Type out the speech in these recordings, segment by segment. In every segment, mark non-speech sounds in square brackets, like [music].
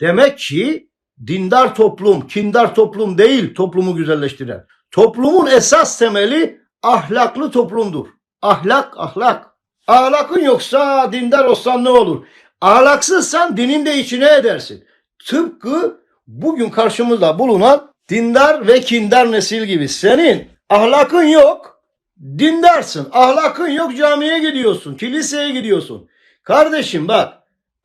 Demek ki dindar toplum, kindar toplum değil toplumu güzelleştiren. Toplumun esas temeli ahlaklı toplumdur. Ahlak, ahlak. Ahlakın yoksa dindar olsan ne olur? Ahlaksızsan dinin de içine edersin. Tıpkı bugün karşımızda bulunan dindar ve kindar nesil gibi. Senin ahlakın yok, dindarsın. Ahlakın yok camiye gidiyorsun, kiliseye gidiyorsun. Kardeşim bak,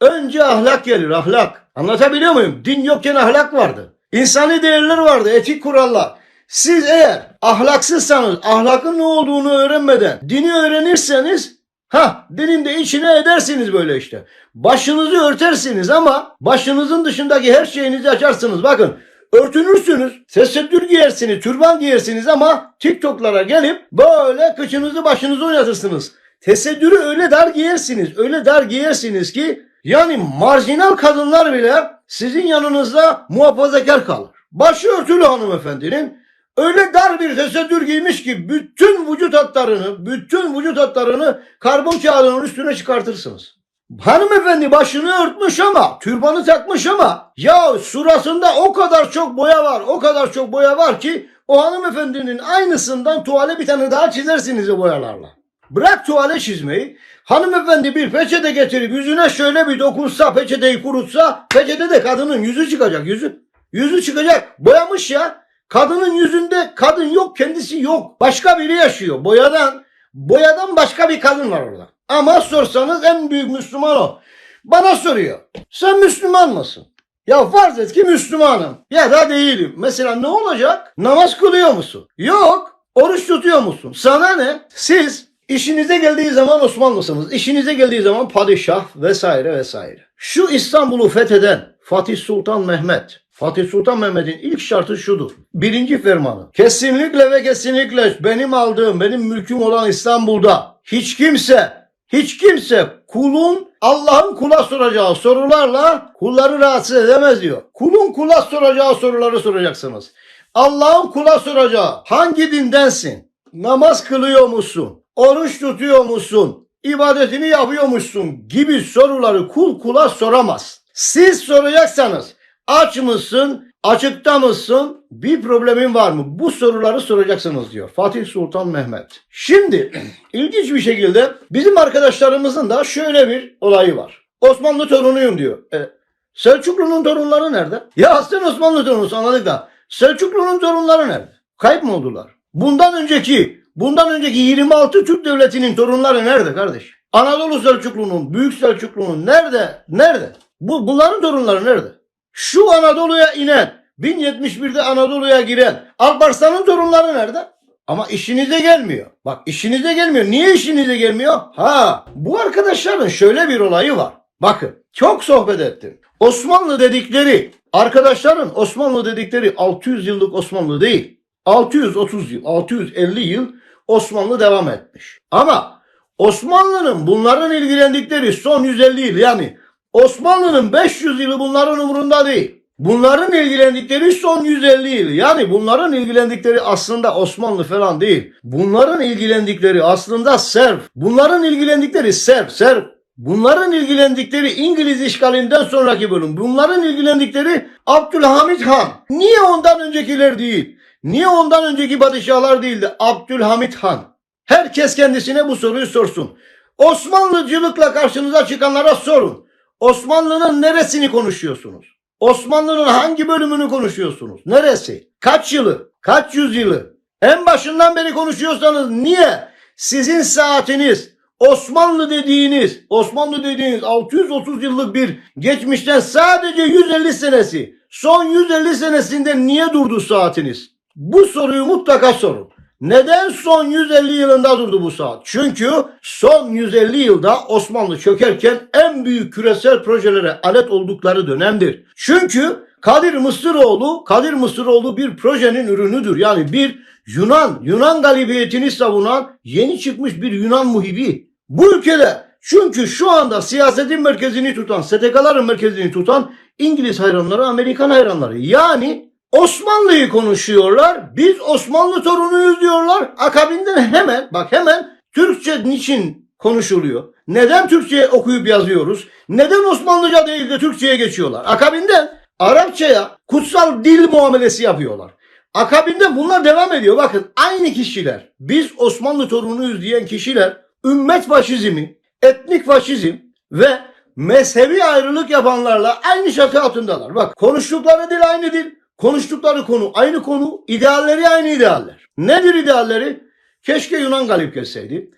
önce ahlak gelir, ahlak. Anlatabiliyor muyum? Din yokken ahlak vardı. İnsani değerler vardı, etik kurallar. Siz eğer ahlaksızsanız, ahlakın ne olduğunu öğrenmeden dini öğrenirseniz ha dinin de içine edersiniz böyle işte. Başınızı örtersiniz ama başınızın dışındaki her şeyinizi açarsınız. Bakın örtünürsünüz, tesettür giyersiniz, türban giyersiniz ama TikTok'lara gelip böyle kıçınızı başınızı oynatırsınız. Tesettürü öyle dar giyersiniz, öyle dar giyersiniz ki yani marjinal kadınlar bile sizin yanınızda muhafazakar kalır. Başı örtülü hanımefendinin öyle dar bir tesettür giymiş ki bütün vücut hatlarını, bütün vücut hatlarını karbon kağıdının üstüne çıkartırsınız. Hanımefendi başını örtmüş ama, türbanı takmış ama ya surasında o kadar çok boya var, o kadar çok boya var ki o hanımefendinin aynısından tuvale bir tane daha çizersiniz o boyalarla. Bırak tuvale çizmeyi. Hanımefendi bir peçete getirip yüzüne şöyle bir dokunsa, peçeteyi kurutsa, peçete de kadının yüzü çıkacak, yüzü. Yüzü çıkacak. Boyamış ya. Kadının yüzünde kadın yok, kendisi yok. Başka biri yaşıyor. Boyadan, boyadan başka bir kadın var orada. Ama sorsanız en büyük Müslüman o. Bana soruyor. Sen Müslüman mısın? Ya farz et ki Müslümanım ya da değilim. Mesela ne olacak? Namaz kılıyor musun? Yok. Oruç tutuyor musun? Sana ne? Siz işinize geldiği zaman Osmanlısınız. İşinize geldiği zaman padişah vesaire vesaire. Şu İstanbul'u fetheden Fatih Sultan Mehmet. Fatih Sultan Mehmet'in ilk şartı şudur. Birinci fermanı. Kesinlikle ve kesinlikle benim aldığım, benim mülküm olan İstanbul'da hiç kimse hiç kimse kulun Allah'ın kula soracağı sorularla kulları rahatsız edemez diyor. Kulun kula soracağı soruları soracaksınız. Allah'ın kula soracağı hangi dindensin? Namaz kılıyor musun? Oruç tutuyor musun? İbadetini yapıyor musun? Gibi soruları kul kula soramaz. Siz soracaksanız aç mısın? Açıkta mısın? Bir problemin var mı? Bu soruları soracaksınız diyor Fatih Sultan Mehmet. Şimdi [clears throat] ilginç bir şekilde bizim arkadaşlarımızın da şöyle bir olayı var. Osmanlı torunuyum diyor. E, Selçuklu'nun torunları nerede? Ya sen Osmanlı torunusun anladık da Selçuklu'nun torunları nerede? Kayıp mı oldular? Bundan önceki bundan önceki 26 Türk devletinin torunları nerede kardeş? Anadolu Selçuklu'nun, Büyük Selçuklu'nun nerede? Nerede? Bu bunların torunları nerede? Şu Anadolu'ya inen, 1071'de Anadolu'ya giren Alparslan'ın torunları nerede? Ama işinize gelmiyor. Bak işinize gelmiyor. Niye işinize gelmiyor? Ha bu arkadaşların şöyle bir olayı var. Bakın çok sohbet ettim. Osmanlı dedikleri arkadaşların Osmanlı dedikleri 600 yıllık Osmanlı değil. 630 yıl, 650 yıl Osmanlı devam etmiş. Ama Osmanlı'nın bunların ilgilendikleri son 150 yıl yani Osmanlı'nın 500 yılı bunların umurunda değil. Bunların ilgilendikleri son 150 yıl. Yani bunların ilgilendikleri aslında Osmanlı falan değil. Bunların ilgilendikleri aslında Serb. Bunların ilgilendikleri Serb, Serb. Bunların ilgilendikleri İngiliz işgalinden sonraki bölüm. Bunların ilgilendikleri Abdülhamit Han. Niye ondan öncekiler değil? Niye ondan önceki padişahlar değildi? Abdülhamit Han. Herkes kendisine bu soruyu sorsun. Osmanlıcılıkla karşınıza çıkanlara sorun. Osmanlı'nın neresini konuşuyorsunuz? Osmanlı'nın hangi bölümünü konuşuyorsunuz? Neresi? Kaç yılı? Kaç yüzyılı? En başından beri konuşuyorsanız niye sizin saatiniz Osmanlı dediğiniz, Osmanlı dediğiniz 630 yıllık bir geçmişten sadece 150 senesi, son 150 senesinde niye durdu saatiniz? Bu soruyu mutlaka sorun. Neden son 150 yılında durdu bu saat? Çünkü son 150 yılda Osmanlı çökerken en büyük küresel projelere alet oldukları dönemdir. Çünkü Kadir Mısıroğlu, Kadir Mısıroğlu bir projenin ürünüdür. Yani bir Yunan, Yunan galibiyetini savunan yeni çıkmış bir Yunan muhibi. Bu ülkede çünkü şu anda siyasetin merkezini tutan, STK'ların merkezini tutan İngiliz hayranları, Amerikan hayranları. Yani Osmanlı'yı konuşuyorlar. Biz Osmanlı torunuyuz diyorlar. Akabinden hemen bak hemen Türkçe niçin konuşuluyor? Neden Türkçe okuyup yazıyoruz? Neden Osmanlıca değil de Türkçe'ye geçiyorlar? Akabinde Arapçaya kutsal dil muamelesi yapıyorlar. Akabinde bunlar devam ediyor. Bakın aynı kişiler, biz Osmanlı torunuyuz diyen kişiler ümmet faşizmi, etnik faşizm ve mezhebi ayrılık yapanlarla aynı çatı altındalar. Bak konuştukları dil aynı dil, konuştukları konu aynı konu, idealleri aynı idealler. Nedir idealleri? Keşke Yunan galip gelseydi.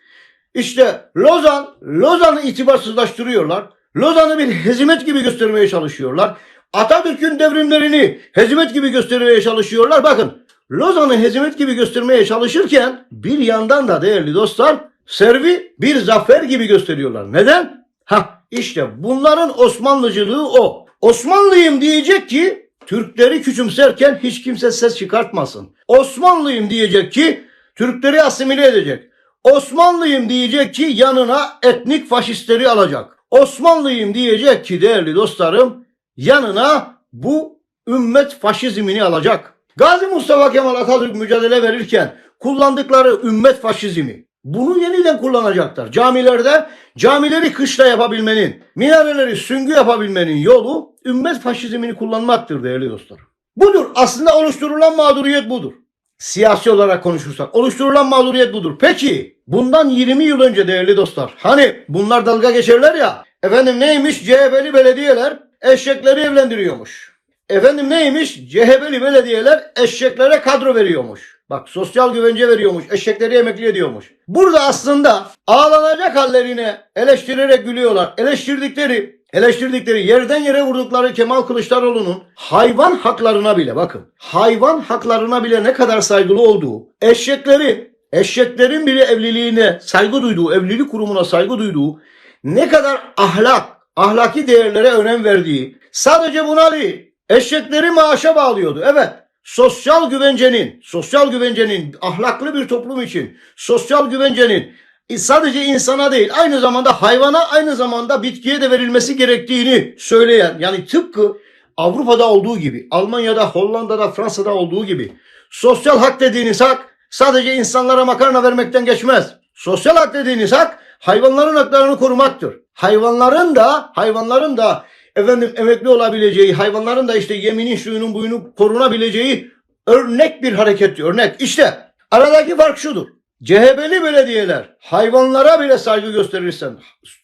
İşte Lozan, Lozan'ı itibarsızlaştırıyorlar. Lozan'ı bir hezimet gibi göstermeye çalışıyorlar. Atatürk'ün devrimlerini hezimet gibi göstermeye çalışıyorlar. Bakın Lozan'ı hezimet gibi göstermeye çalışırken bir yandan da değerli dostlar Servi bir zafer gibi gösteriyorlar. Neden? Ha işte bunların Osmanlıcılığı o. Osmanlıyım diyecek ki Türkleri küçümserken hiç kimse ses çıkartmasın. Osmanlıyım diyecek ki Türkleri asimile edecek. Osmanlıyım diyecek ki yanına etnik faşistleri alacak. Osmanlıyım diyecek ki değerli dostlarım yanına bu ümmet faşizmini alacak. Gazi Mustafa Kemal Atatürk mücadele verirken kullandıkları ümmet faşizmi bunu yeniden kullanacaklar. Camilerde camileri kışla yapabilmenin, minareleri süngü yapabilmenin yolu ümmet faşizmini kullanmaktır değerli dostlar. Budur. Aslında oluşturulan mağduriyet budur. Siyasi olarak konuşursak oluşturulan mağduriyet budur. Peki bundan 20 yıl önce değerli dostlar hani bunlar dalga geçerler ya efendim neymiş CHP'li belediyeler eşekleri evlendiriyormuş. Efendim neymiş CHP'li belediyeler eşeklere kadro veriyormuş. Bak sosyal güvence veriyormuş, eşekleri emekli ediyormuş. Burada aslında ağlanacak hallerine eleştirerek gülüyorlar. Eleştirdikleri, eleştirdikleri yerden yere vurdukları Kemal Kılıçdaroğlu'nun hayvan haklarına bile bakın. Hayvan haklarına bile ne kadar saygılı olduğu, eşekleri, eşeklerin bile evliliğine saygı duyduğu, evlilik kurumuna saygı duyduğu, ne kadar ahlak, ahlaki değerlere önem verdiği, sadece buna değil, eşekleri maaşa bağlıyordu. Evet, sosyal güvencenin, sosyal güvencenin ahlaklı bir toplum için sosyal güvencenin sadece insana değil aynı zamanda hayvana aynı zamanda bitkiye de verilmesi gerektiğini söyleyen yani tıpkı Avrupa'da olduğu gibi Almanya'da, Hollanda'da, Fransa'da olduğu gibi sosyal hak dediğiniz hak sadece insanlara makarna vermekten geçmez. Sosyal hak dediğiniz hak hayvanların haklarını korumaktır. Hayvanların da hayvanların da efendim emekli olabileceği, hayvanların da işte yeminin suyunun buyunu korunabileceği örnek bir hareket. Örnek. İşte aradaki fark şudur. CHP'li belediyeler hayvanlara bile saygı gösterirsen,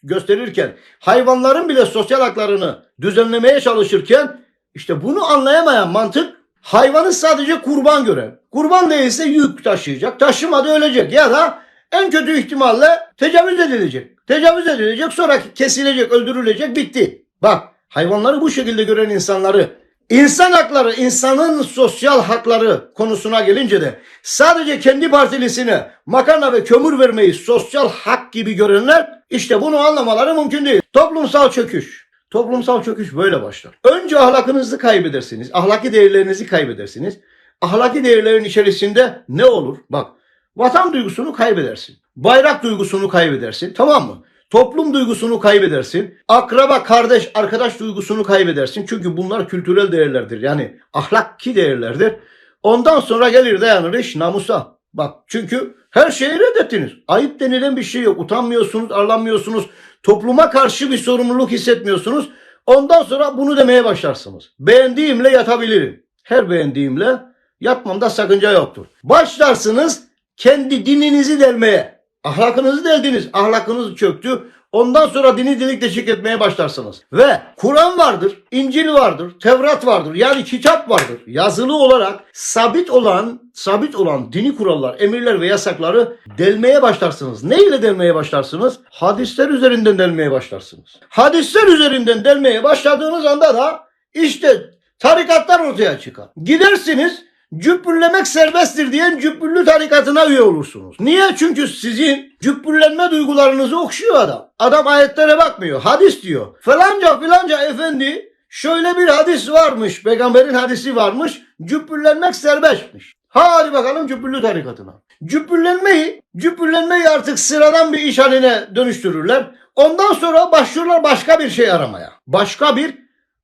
gösterirken, hayvanların bile sosyal haklarını düzenlemeye çalışırken işte bunu anlayamayan mantık hayvanı sadece kurban gören. Kurban değilse yük taşıyacak, taşımadı ölecek ya da en kötü ihtimalle tecavüz edilecek. Tecavüz edilecek sonra kesilecek, öldürülecek bitti. Bak hayvanları bu şekilde gören insanları insan hakları, insanın sosyal hakları konusuna gelince de sadece kendi partilisine makarna ve kömür vermeyi sosyal hak gibi görenler işte bunu anlamaları mümkün değil. Toplumsal çöküş. Toplumsal çöküş böyle başlar. Önce ahlakınızı kaybedersiniz. Ahlaki değerlerinizi kaybedersiniz. Ahlaki değerlerin içerisinde ne olur? Bak vatan duygusunu kaybedersin. Bayrak duygusunu kaybedersin. Tamam mı? Toplum duygusunu kaybedersin. Akraba, kardeş, arkadaş duygusunu kaybedersin. Çünkü bunlar kültürel değerlerdir. Yani ahlaki değerlerdir. Ondan sonra gelir dayanır iş namusa. Bak çünkü her şeyi reddettiniz. Ayıp denilen bir şey yok. Utanmıyorsunuz, arlanmıyorsunuz. Topluma karşı bir sorumluluk hissetmiyorsunuz. Ondan sonra bunu demeye başlarsınız. Beğendiğimle yatabilirim. Her beğendiğimle yatmamda sakınca yoktur. Başlarsınız kendi dininizi delmeye. Ahlakınızı deldiniz. Ahlakınız çöktü. Ondan sonra dini delik deşik etmeye başlarsınız. Ve Kur'an vardır, İncil vardır, Tevrat vardır. Yani kitap vardır. Yazılı olarak sabit olan, sabit olan dini kurallar, emirler ve yasakları delmeye başlarsınız. Ne ile delmeye başlarsınız? Hadisler üzerinden delmeye başlarsınız. Hadisler üzerinden delmeye başladığınız anda da işte tarikatlar ortaya çıkar. Gidersiniz cübbürlemek serbesttir diyen cübbürlü tarikatına üye olursunuz. Niye? Çünkü sizin cübbürlenme duygularınızı okşuyor adam. Adam ayetlere bakmıyor. Hadis diyor. Falanca filanca efendi şöyle bir hadis varmış. Peygamberin hadisi varmış. Cübbürlenmek serbestmiş. Hadi bakalım cübbürlü tarikatına. Cübbürlenmeyi, cübbürlenmeyi artık sıradan bir iş haline dönüştürürler. Ondan sonra başlıyorlar başka bir şey aramaya. Başka bir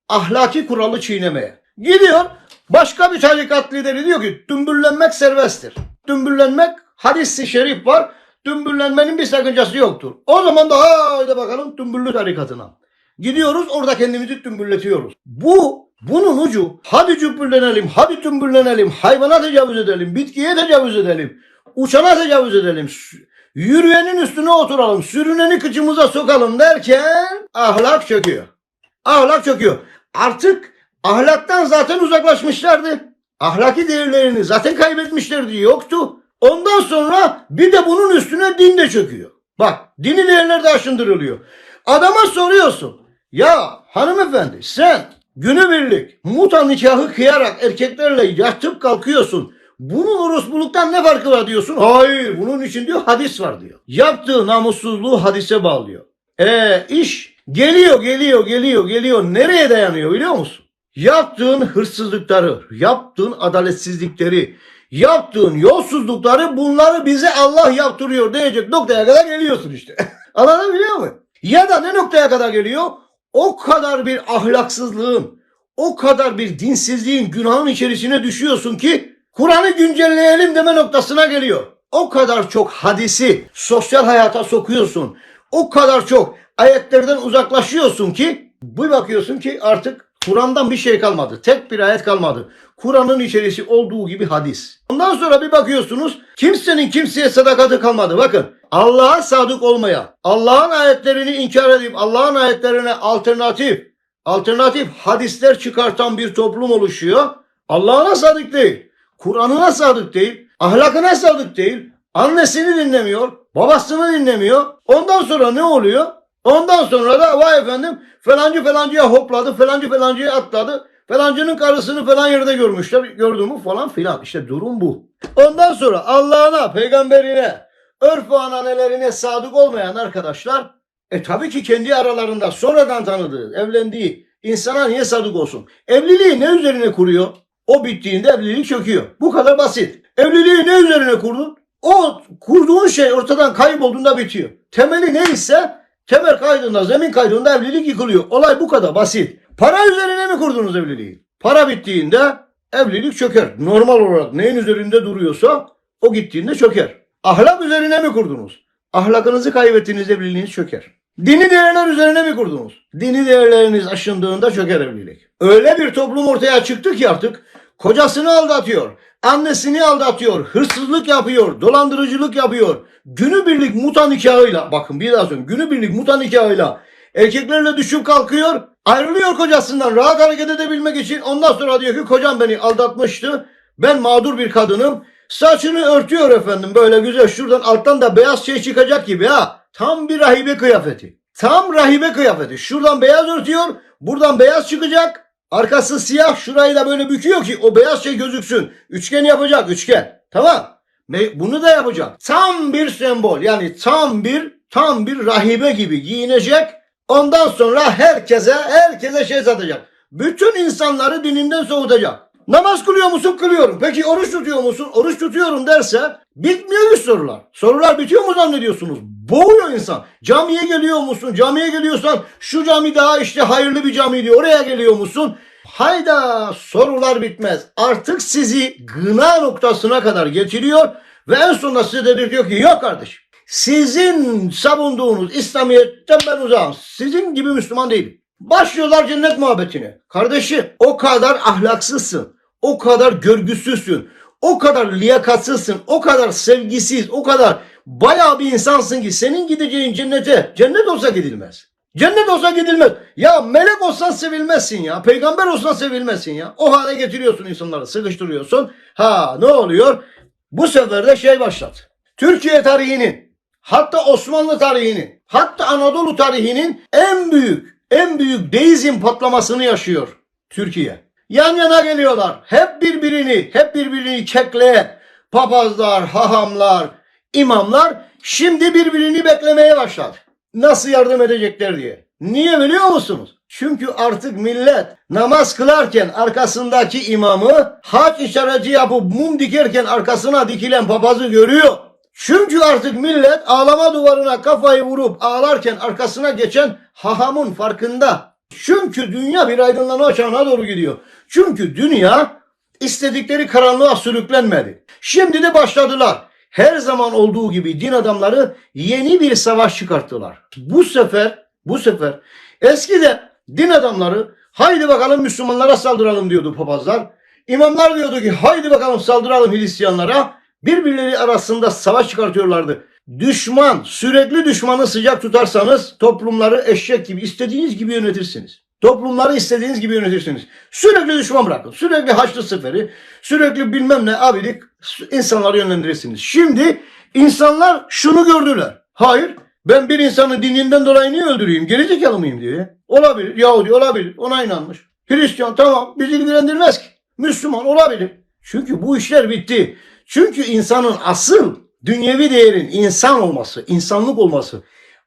ahlaki kuralı çiğnemeye. Gidiyor başka bir tarikat lideri diyor ki dümbürlenmek serbesttir. Dümbürlenmek hadisi şerif var. Dümbüllenmenin bir sakıncası yoktur. O zaman da haydi bakalım dümbüllü tarikatına. Gidiyoruz orada kendimizi dümbülletiyoruz. Bu bunun ucu hadi cümbüllenelim, hadi dümbüllenelim, hayvana tecavüz edelim, bitkiye tecavüz edelim, uçana tecavüz edelim, yürüyenin üstüne oturalım, sürüneni kıçımıza sokalım derken ahlak çöküyor. Ahlak çöküyor. Artık ahlaktan zaten uzaklaşmışlardı. Ahlaki değerlerini zaten kaybetmişlerdi, yoktu. Ondan sonra bir de bunun üstüne din de çöküyor. Bak dini değerler de aşındırılıyor. Adama soruyorsun. Ya hanımefendi sen günübirlik muta nikahı kıyarak erkeklerle yatıp kalkıyorsun. Bunun orospuluktan ne farkı var diyorsun? Hayır bunun için diyor hadis var diyor. Yaptığı namussuzluğu hadise bağlıyor. E iş geliyor geliyor geliyor geliyor nereye dayanıyor biliyor musun? Yaptığın hırsızlıkları, yaptığın adaletsizlikleri, yaptığın yolsuzlukları bunları bize Allah yaptırıyor diyecek noktaya kadar geliyorsun işte. [laughs] Anlatabiliyor muyum? Ya da ne noktaya kadar geliyor? O kadar bir ahlaksızlığın, o kadar bir dinsizliğin günahın içerisine düşüyorsun ki Kur'an'ı güncelleyelim deme noktasına geliyor. O kadar çok hadisi sosyal hayata sokuyorsun. O kadar çok ayetlerden uzaklaşıyorsun ki bir bakıyorsun ki artık Kur'an'dan bir şey kalmadı. Tek bir ayet kalmadı. Kur'an'ın içerisi olduğu gibi hadis. Ondan sonra bir bakıyorsunuz kimsenin kimseye sadakati kalmadı. Bakın Allah'a sadık olmaya, Allah'ın ayetlerini inkar edip Allah'ın ayetlerine alternatif, alternatif hadisler çıkartan bir toplum oluşuyor. Allah'ına sadık değil, Kur'an'ına sadık değil, ahlakına sadık değil, annesini dinlemiyor, babasını dinlemiyor. Ondan sonra ne oluyor? Ondan sonra da vay efendim falancı falancıya hopladı, falancı falancıya atladı. Falancının karısını falan yerde görmüşler, gördü mü falan filan. İşte durum bu. Ondan sonra Allah'ına, peygamberine, örf ananelerine sadık olmayan arkadaşlar e tabii ki kendi aralarında sonradan tanıdığı, evlendiği insana niye sadık olsun? Evliliği ne üzerine kuruyor? O bittiğinde evlilik çöküyor. Bu kadar basit. Evliliği ne üzerine kurdun? O kurduğun şey ortadan kaybolduğunda bitiyor. Temeli neyse temel kaydığında, zemin kaydığında evlilik yıkılıyor. Olay bu kadar basit. Para üzerine mi kurdunuz evliliği? Para bittiğinde evlilik çöker. Normal olarak neyin üzerinde duruyorsa o gittiğinde çöker. Ahlak üzerine mi kurdunuz? Ahlakınızı kaybettiğinizde evliliğiniz çöker. Dini değerler üzerine mi kurdunuz? Dini değerleriniz aşındığında çöker evlilik. Öyle bir toplum ortaya çıktı ki artık kocasını aldatıyor, annesini aldatıyor, hırsızlık yapıyor, dolandırıcılık yapıyor. Günübirlik muta nikahıyla, bakın bir daha söyleyeyim, günübirlik muta nikahıyla erkeklerle düşüp kalkıyor, ayrılıyor kocasından rahat hareket edebilmek için. Ondan sonra diyor ki kocam beni aldatmıştı, ben mağdur bir kadınım. Saçını örtüyor efendim böyle güzel şuradan alttan da beyaz şey çıkacak gibi ha. Tam bir rahibe kıyafeti. Tam rahibe kıyafeti. Şuradan beyaz örtüyor, buradan beyaz çıkacak. Arkası siyah, şurayı da böyle büküyor ki o beyaz şey gözüksün. Üçgen yapacak, üçgen. Tamam. Bunu da yapacak. Tam bir sembol. Yani tam bir tam bir rahibe gibi giyinecek. Ondan sonra herkese herkese şey satacak. Bütün insanları dininden soğutacak. Namaz kılıyor musun? Kılıyorum. Peki oruç tutuyor musun? Oruç tutuyorum derse bitmiyor ki sorular. Sorular bitiyor mu zannediyorsunuz? Boğuyor insan. Camiye geliyor musun? Camiye geliyorsan şu cami daha işte hayırlı bir cami diyor. Oraya geliyor musun? Hayda sorular bitmez. Artık sizi gına noktasına kadar getiriyor ve en sonunda size dedirtiyor ki yok kardeşim. Sizin savunduğunuz İslamiyet'ten ben uzağım. Sizin gibi Müslüman değilim. Başlıyorlar cennet muhabbetine. Kardeşim o kadar ahlaksızsın. O kadar görgüsüzsün. O kadar liyakatsızsın. O kadar sevgisiz. O kadar bayağı bir insansın ki senin gideceğin cennete cennet olsa gidilmez. Cennet olsa gidilmez. Ya melek olsan sevilmezsin ya. Peygamber olsan sevilmezsin ya. O hale getiriyorsun insanları. Sıkıştırıyorsun. Ha ne oluyor? Bu sefer de şey başladı. Türkiye tarihinin hatta Osmanlı tarihinin hatta Anadolu tarihinin en büyük en büyük deizm patlamasını yaşıyor Türkiye. Yan yana geliyorlar. Hep birbirini, hep birbirini kekleyen papazlar, hahamlar, imamlar şimdi birbirini beklemeye başladı. Nasıl yardım edecekler diye. Niye biliyor musunuz? Çünkü artık millet namaz kılarken arkasındaki imamı haç işareti yapıp mum dikerken arkasına dikilen papazı görüyor. Çünkü artık millet ağlama duvarına kafayı vurup ağlarken arkasına geçen hahamın farkında. Çünkü dünya bir aydınlanma çağına doğru gidiyor. Çünkü dünya istedikleri karanlığa sürüklenmedi. Şimdi de başladılar. her zaman olduğu gibi din adamları yeni bir savaş çıkarttılar. Bu sefer, bu sefer eskide din adamları haydi bakalım Müslümanlara saldıralım diyordu papazlar. İmamlar diyordu ki haydi bakalım saldıralım Hristiyanlara. Birbirleri arasında savaş çıkartıyorlardı. Düşman, sürekli düşmanı sıcak tutarsanız toplumları eşek gibi istediğiniz gibi yönetirsiniz. Toplumları istediğiniz gibi yönetirsiniz. Sürekli düşman bırakın. Sürekli haçlı seferi, sürekli bilmem ne abidik insanları yönlendirirsiniz. Şimdi insanlar şunu gördüler. Hayır ben bir insanı dininden dolayı niye öldüreyim? Gerizekalı mıyım ya. Olabilir. Yahudi olabilir. Ona inanmış. Hristiyan tamam bizi ilgilendirmez ki. Müslüman olabilir. Çünkü bu işler bitti. Çünkü insanın asıl dünyevi değerin insan olması, insanlık olması,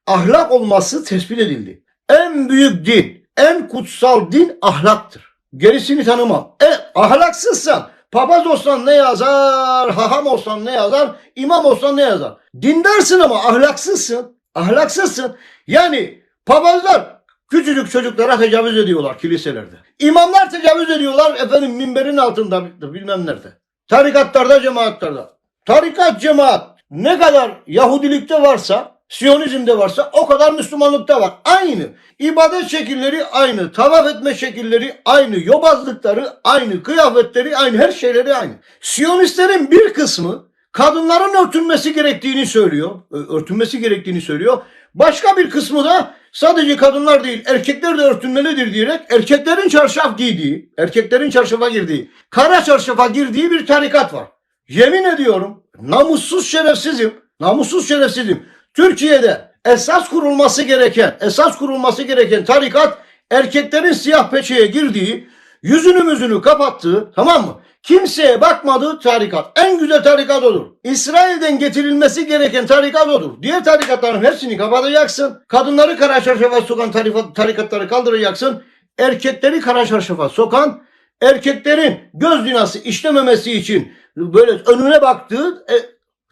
ahlak olması tespit edildi. En büyük din, en kutsal din ahlaktır. Gerisini tanımam. E, ahlaksızsan, papaz olsan ne yazar, haham olsan ne yazar, imam olsan ne yazar. Dindarsın ama ahlaksızsın. Ahlaksızsın. Yani papazlar küçücük çocuklara tecavüz ediyorlar kiliselerde. İmamlar tecavüz ediyorlar efendim minberin altında bilmem nerede. Tarikatlarda, cemaatlarda. Tarikat, cemaat ne kadar Yahudilikte varsa, Siyonizmde varsa o kadar Müslümanlıkta var. Aynı. İbadet şekilleri aynı. Tavaf etme şekilleri aynı. Yobazlıkları aynı. Kıyafetleri aynı. Her şeyleri aynı. Siyonistlerin bir kısmı kadınların örtünmesi gerektiğini söylüyor. Örtünmesi gerektiğini söylüyor. Başka bir kısmı da sadece kadınlar değil erkekler de örtünmelidir diyerek erkeklerin çarşaf giydiği, erkeklerin çarşafa girdiği, kara çarşafa girdiği bir tarikat var. Yemin ediyorum namussuz şerefsizim, namussuz şerefsizim. Türkiye'de esas kurulması gereken, esas kurulması gereken tarikat erkeklerin siyah peçeye girdiği, yüzünü müzünü kapattığı, tamam mı? Kimseye bakmadığı tarikat. En güzel tarikat odur. İsrail'den getirilmesi gereken tarikat odur. Diğer tarikatların hepsini kapatacaksın. Kadınları kara çarşafa sokan tarikat, tarikatları kaldıracaksın. Erkekleri kara çarşafa sokan, erkeklerin göz dinası işlememesi için böyle önüne baktığı e,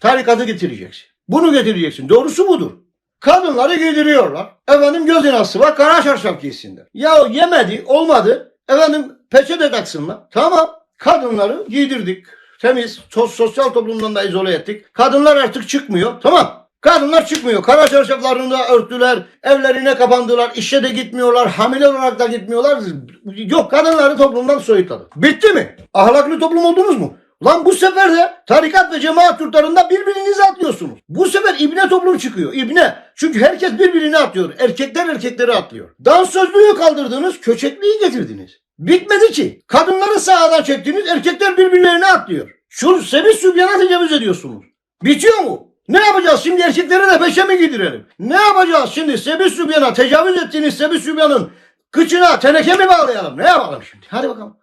tarikatı getireceksin. Bunu getireceksin. Doğrusu budur. Kadınları giydiriyorlar. Efendim göz inası var kara çarşaf giysinler. Ya yemedi olmadı. Efendim peçete taksınlar. Tamam. Kadınları giydirdik. Temiz. sos- sosyal toplumdan da izole ettik. Kadınlar artık çıkmıyor. Tamam. Kadınlar çıkmıyor. Kara çarşaflarında örttüler. Evlerine kapandılar. işe de gitmiyorlar. Hamile olarak da gitmiyorlar. Yok kadınları toplumdan soyutladı. Bitti mi? Ahlaklı toplum oldunuz mu? Lan bu sefer de tarikat ve cemaat yurtlarında birbirinizi atlıyorsunuz. Bu sefer ibne toplum çıkıyor. İbne. Çünkü herkes birbirini atlıyor. Erkekler erkekleri atlıyor. Dansözlüğü kaldırdınız, köçekliği getirdiniz. Bitmedi ki. Kadınları sahadan çektiniz, erkekler birbirlerine atlıyor. Şu sebi sübyana tecavüz ediyorsunuz. Bitiyor mu? Ne yapacağız şimdi erkeklere de peşe mi gidirelim? Ne yapacağız şimdi sebi sübyana tecavüz ettiğiniz sebi sübyanın kıçına teneke mi bağlayalım? Ne yapalım şimdi? Hadi bakalım.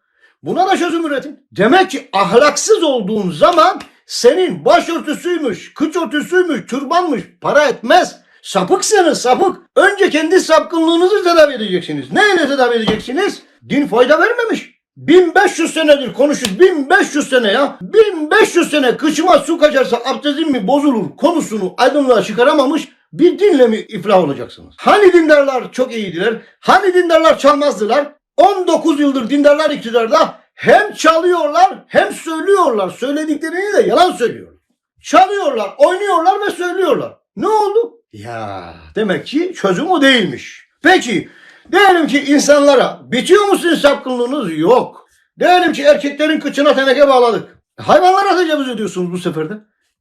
Buna da çözüm üretin. Demek ki ahlaksız olduğun zaman senin başörtüsüymüş, kıç örtüsüymüş, türbanmış para etmez. Sapıksınız sapık. Önce kendi sapkınlığınızı tedavi edeceksiniz. Neyle tedavi edeceksiniz? Din fayda vermemiş. 1500 senedir konuşuz. 1500 sene ya. 1500 sene kıçıma su kaçarsa abdestim mi bozulur konusunu aydınlığa çıkaramamış bir dinle mi iflah olacaksınız? Hani dindarlar çok iyiydiler? Hani dindarlar çalmazdılar? 19 yıldır dindarlar iktidarda hem çalıyorlar hem söylüyorlar. Söylediklerini de yalan söylüyorlar. Çalıyorlar, oynuyorlar ve söylüyorlar. Ne oldu? Ya demek ki çözüm o değilmiş. Peki diyelim ki insanlara bitiyor mu sapkınlığınız? Yok. Diyelim ki erkeklerin kıçına teneke bağladık. Hayvanlara tecavüz ediyorsunuz bu seferde.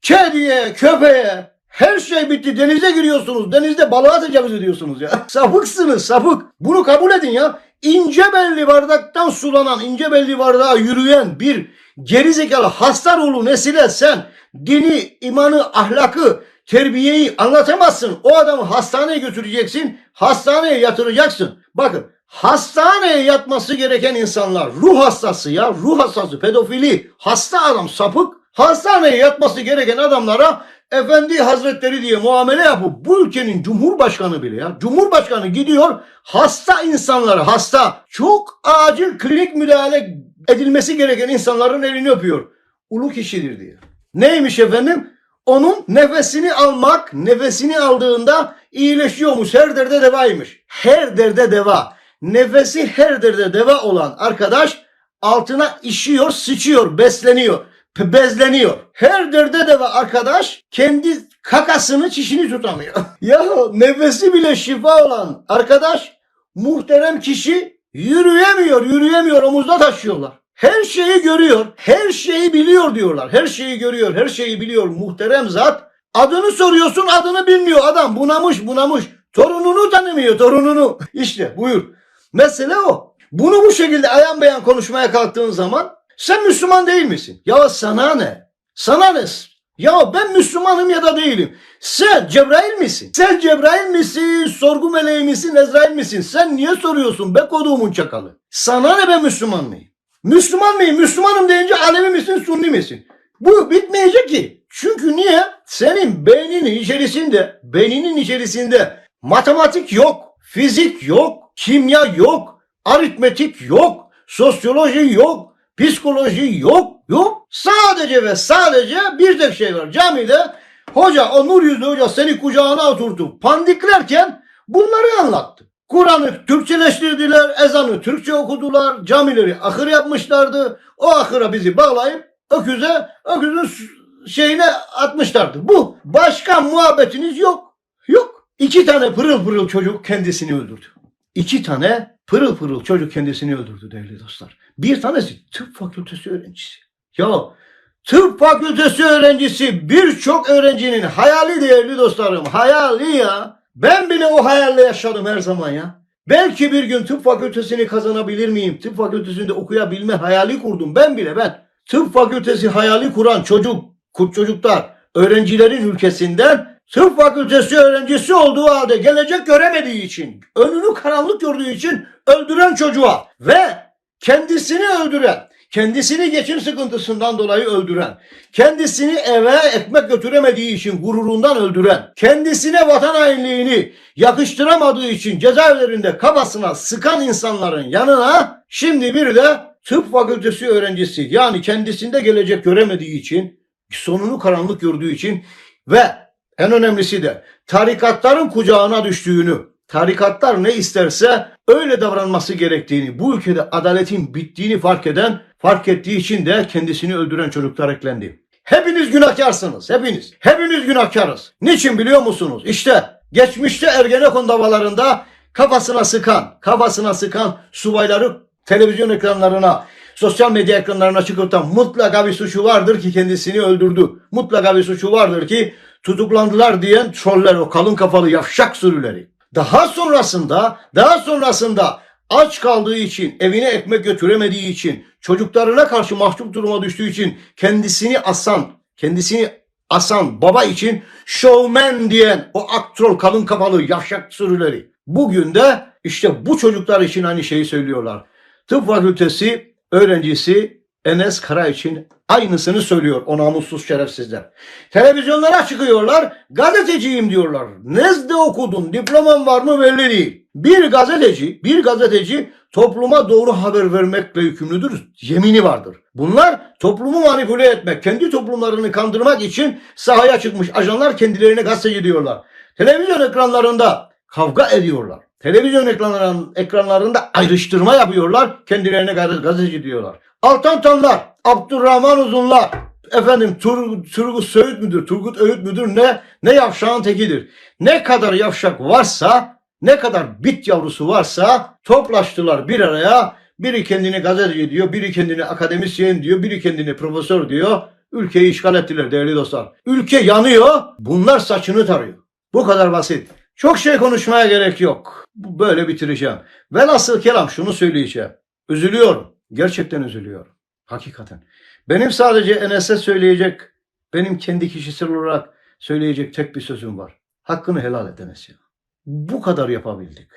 Kediye, köpeğe, her şey bitti. Denize giriyorsunuz. Denizde balığa tecavüz ediyorsunuz ya. [laughs] Sapıksınız sapık. Bunu kabul edin ya. İnce belli bardaktan sulanan, ince belli bardağa yürüyen bir gerizekalı hasta ruhlu nesile sen dini, imanı, ahlakı, terbiyeyi anlatamazsın. O adamı hastaneye götüreceksin, hastaneye yatıracaksın. Bakın hastaneye yatması gereken insanlar ruh hastası ya ruh hastası pedofili hasta adam sapık hastaneye yatması gereken adamlara efendi hazretleri diye muamele yapıp bu ülkenin cumhurbaşkanı bile ya cumhurbaşkanı gidiyor hasta insanlara hasta çok acil klinik müdahale edilmesi gereken insanların elini öpüyor. Ulu kişidir diyor. Neymiş efendim? Onun nefesini almak, nefesini aldığında iyileşiyormuş. Her derde devaymış. Her derde deva. Nefesi her derde deva olan arkadaş altına işiyor, sıçıyor, besleniyor. Bezleniyor. Her derde de ve arkadaş kendi kakasını çişini tutamıyor. [laughs] ya nefesi bile şifa olan arkadaş muhterem kişi yürüyemiyor, yürüyemiyor omuzda taşıyorlar. Her şeyi görüyor, her şeyi biliyor diyorlar. Her şeyi görüyor, her şeyi biliyor muhterem zat. Adını soruyorsun adını bilmiyor adam bunamış bunamış. Torununu tanımıyor torununu. İşte buyur. Mesele o. Bunu bu şekilde ayan beyan konuşmaya kalktığın zaman sen Müslüman değil misin? Ya sana ne? Sana ne? Ya ben Müslümanım ya da değilim. Sen Cebrail misin? Sen Cebrail misin? Sorgu meleği misin? Ezrail misin? Sen niye soruyorsun be koduğumun çakalı? Sana ne ben Müslüman mıyım? Müslüman mıyım? Müslümanım deyince Alevi misin? Sunni misin? Bu bitmeyecek ki. Çünkü niye? Senin beyninin içerisinde, beyninin içerisinde matematik yok, fizik yok, kimya yok, aritmetik yok, sosyoloji yok, psikoloji yok, yok. Sadece ve sadece bir tek şey var. Camide hoca, o nur yüzlü hoca seni kucağına oturtup pandiklerken bunları anlattı. Kur'an'ı Türkçeleştirdiler, ezanı Türkçe okudular, camileri ahır yapmışlardı. O ahıra bizi bağlayıp öküze, öküzün şeyine atmışlardı. Bu. Başka muhabbetiniz yok. Yok. İki tane pırıl pırıl çocuk kendisini öldürdü. İki tane pırıl pırıl çocuk kendisini öldürdü değerli dostlar. Bir tanesi tıp fakültesi öğrencisi. Ya tıp fakültesi öğrencisi birçok öğrencinin hayali değerli dostlarım. Hayali ya. Ben bile o hayalle yaşadım her zaman ya. Belki bir gün tıp fakültesini kazanabilir miyim? Tıp fakültesinde okuyabilme hayali kurdum. Ben bile ben. Tıp fakültesi hayali kuran çocuk, kurt çocuklar, öğrencilerin ülkesinden tıp fakültesi öğrencisi olduğu halde gelecek göremediği için, önünü karanlık gördüğü için öldüren çocuğa ve kendisini öldüren, kendisini geçim sıkıntısından dolayı öldüren, kendisini eve ekmek götüremediği için gururundan öldüren, kendisine vatan hainliğini yakıştıramadığı için cezaevlerinde kafasına sıkan insanların yanına şimdi bir de tıp fakültesi öğrencisi yani kendisinde gelecek göremediği için, sonunu karanlık gördüğü için ve en önemlisi de tarikatların kucağına düştüğünü, tarikatlar ne isterse öyle davranması gerektiğini, bu ülkede adaletin bittiğini fark eden, fark ettiği için de kendisini öldüren çocuklar eklendi. Hepiniz günahkarsınız, hepiniz. Hepimiz günahkarız. Niçin biliyor musunuz? İşte geçmişte Ergenekon davalarında kafasına sıkan, kafasına sıkan subayları televizyon ekranlarına, sosyal medya ekranlarına çıkıp da mutlaka bir suçu vardır ki kendisini öldürdü. Mutlaka bir suçu vardır ki tutuklandılar diyen troller o kalın kafalı yavşak sürüleri. Daha sonrasında, daha sonrasında aç kaldığı için, evine ekmek götüremediği için, çocuklarına karşı mahcup duruma düştüğü için kendisini asan, kendisini asan baba için showman diyen o aktrol kalın kafalı yavşak sürüleri. Bugün de işte bu çocuklar için aynı şeyi söylüyorlar. Tıp fakültesi öğrencisi Enes Kara için aynısını söylüyor o namussuz şerefsizler. Televizyonlara çıkıyorlar, gazeteciyim diyorlar. Nezde okudun, diploman var mı belli değil. Bir gazeteci, bir gazeteci topluma doğru haber vermekle yükümlüdür. Yemini vardır. Bunlar toplumu manipüle etmek, kendi toplumlarını kandırmak için sahaya çıkmış ajanlar kendilerine gazeteci diyorlar. Televizyon ekranlarında kavga ediyorlar. Televizyon ekranların, ekranlarında ayrıştırma yapıyorlar. Kendilerine gaz- gazeteci diyorlar. Altan Tanlar, Abdurrahman Uzunlar, efendim Tur, Turgut Söğüt müdür, Turgut Öğüt müdür ne ne yavşağın tekidir. Ne kadar yavşak varsa, ne kadar bit yavrusu varsa toplaştılar bir araya. Biri kendini gazeteci diyor, biri kendini akademisyen diyor, biri kendini profesör diyor. Ülkeyi işgal ettiler değerli dostlar. Ülke yanıyor, bunlar saçını tarıyor. Bu kadar basit. Çok şey konuşmaya gerek yok. Böyle bitireceğim. Velhasıl kelam şunu söyleyeceğim. Üzülüyorum. Gerçekten üzülüyorum. Hakikaten. Benim sadece Enes'e söyleyecek, benim kendi kişisel olarak söyleyecek tek bir sözüm var. Hakkını helal et Enes ya. Bu kadar yapabildik.